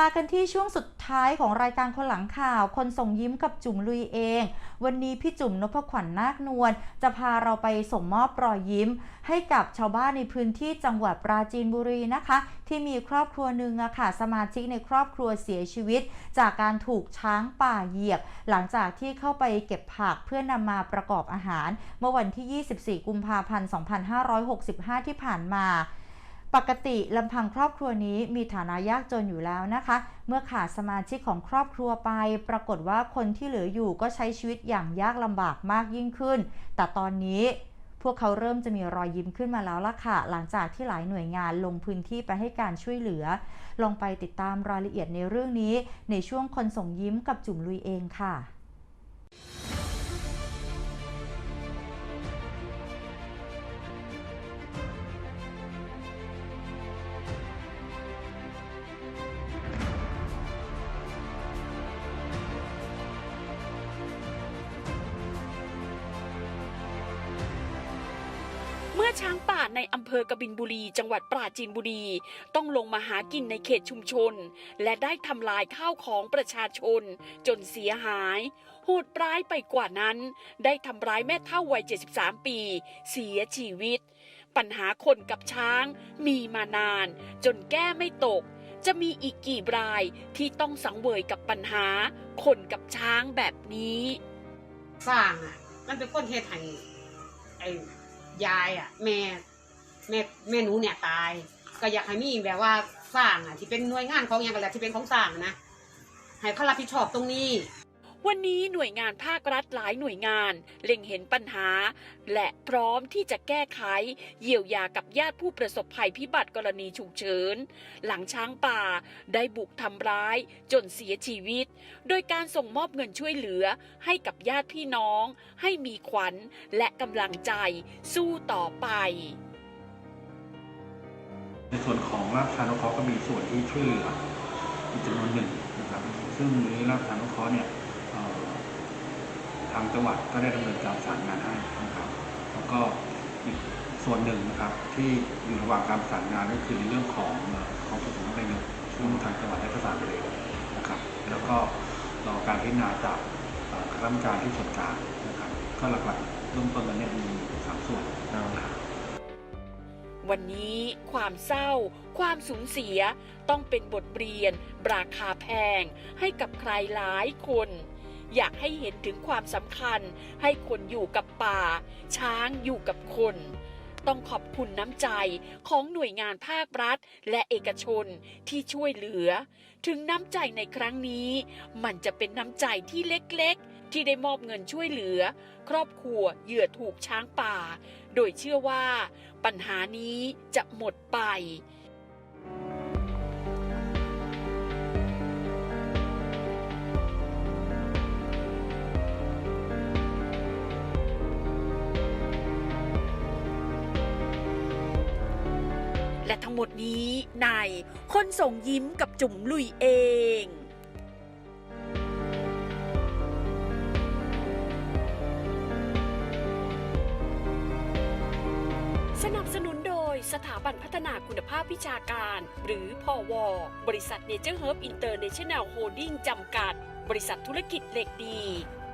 มากันที่ช่วงสุดท้ายของรายการคนหลังข่าว คนส่งยิ้มกับจุ๋มลุยเอง วันนี้พี่จุ๋มนพขวัญนาคนวลจะพาเราไปส่งมอบรอยยิ้ม ให้กับชาวบ้านในพื้นที่จังหวัดปราจีนบุรีนะคะ ที่มีครอบครัวหนึ่งอะค่ะสมาชิกในครอบครัวเสียชีวิต จากการถูกช้างป่าเหยียบ หลังจากที่เข้าไปเก็บผักเพื่อนำมาประกอบอาหาร เมื่อวันที่ 24 กุมภาพันธ์ 2565 ที่ผ่านมา ปกติลำพังครอบครัวนี้มีฐานะยากจนอยู่แล้วนะคะ เมื่อขาดสมาชิกของครอบครัวไป ปรากฏว่าคนที่เหลืออยู่ก็ใช้ชีวิตอย่างยากลำบากมากยิ่งขึ้น แต่ตอนนี้พวกเขาเริ่มจะมีรอยยิ้มขึ้นมาแล้วล่ะค่ะ หลังจากที่หลายหน่วยงานลงพื้นที่ไปให้การช่วยเหลือ ลองไปติดตามรายละเอียดในเรื่องนี้ ในช่วงคนส่งยิ้มกับจุ๋มลุยเองค่ะ เมื่อช้างป่าในอำเภอกบินบุรี จังหวัดปราจีนบุรี ต้องลงมาหากินในเขตชุมชน และได้ทำลายข้าวของประชาชน จนเสียหาย โหดร้ายไปกว่านั้น ได้ทำร้ายแม่เฒ่าวัย 73 ปี เสียชีวิต ปัญหาคนกับช้างมีมานาน จนแก้ไม่ตก จะมีอีกกี่รายที่ต้องสังเวยกับปัญหา คนกับช้างแบบนี้ สร้างอะ มันเป็นคนเฮ็ดให้ ยายอะ แม่แม่แม่หนูเนี่ยตาย ก็อยากให้มีแบบว่าสร้างอะที่เป็นหน่วยงานของอย่างกันแหละที่เป็นของสร้างนะให้เขารับผิดชอบตรงนี้ วันนี้หน่วยงานภาครัฐหลายหน่วยงาน เล็งเห็นปัญหา และพร้อมที่จะแก้ไข เยียวยากับญาติผู้ประสบภัยพิบัติกรณีฉุกเฉิน หลังช้างป่าได้บุกทำร้ายจนเสียชีวิต โดยการส่งมอบเงินช่วยเหลือให้กับญาติพี่น้อง ให้มีขวัญและกำลังใจสู้ต่อไปในส่วนของราชทานนุเคราะห์ก็มีส่วนที่ช่วยเหลืออีกจำนวนหนึ่งนะครับ ซึ่งในราชทานนุเคราะห์เนี่ย ทางจังหวัดก็ได้ดำเนินการสานงานให้นะครับแล้วก็อีกส่วนหนึ่งนะครับที่อยู่ระหว่างการสานงานก็คือในเรื่องของเอ่อของส่วนของนายกซึ่งทางจังหวัดได้ประสานไปแล้วนะครับ แล้วก็รอการพิจารณาจากคณะกรรมการที่ส่วนกลางนะครับ ก็หลักๆเริ่มต้นแล้วเนี่ยมีสามส่วนนะครับวันนี้ความเศร้า ความสูญเสีย ต้องเป็นบทเรียน ราคาแพง ให้กับใครหลายคน อยากให้เห็นถึงความสำคัญ ให้คนอยู่กับป่า ช้างอยู่กับคน ต้องขอบคุณน้ำใจของหน่วยงานภาครัฐ และเอกชนที่ช่วยเหลือ ถึงน้ำใจในครั้งนี้ มันจะเป็นน้ำใจที่เล็กๆ ที่ได้มอบเงินช่วยเหลือ ครอบครัวเหยื่อถูกช้างป่า โดยเชื่อว่า ปัญหานี้จะหมดไป และทั้งหมดนี้ในคนส่งยิ้มกับจุ๋มลุยเองสนับสนุนโดยสถาบันพัฒนาคุณภาพวิชาการ หรือพอวบริษัทเนเจอร์เฮิร์บอินเตอร์เนชั่นแนลโฮลดิ้งจำกัด บริษัทธุรกิจเหล็กดี